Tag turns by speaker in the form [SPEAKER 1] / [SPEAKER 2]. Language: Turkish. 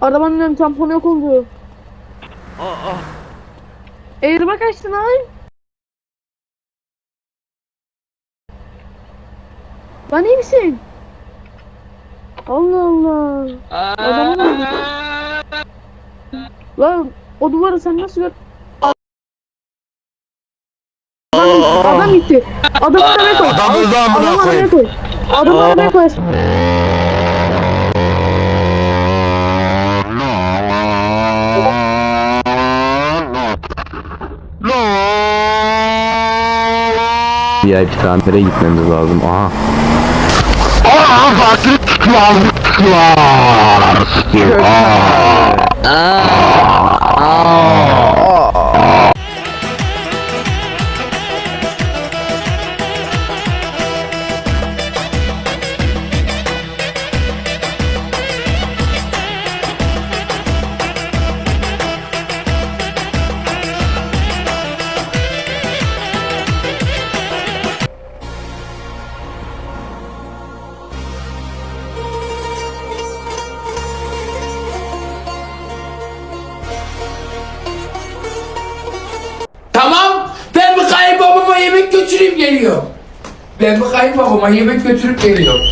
[SPEAKER 1] Arabanın ön tamponu yok oldu.
[SPEAKER 2] Aa,
[SPEAKER 1] Eğrime kaçtın ay. Lan iyi misin? Allah Allah. Adamın Lan o duvarı sen nasıl gör... Adam, adam gitti. Adamı arabaya koy. Adamı arabaya koy. Adamı arabaya koy.
[SPEAKER 3] VIP tamire gitmemiz lazım. Aha.
[SPEAKER 4] Tamam. Götüreyim geliyorum. Ben bir kayınbabama yemek götürüp geliyorum.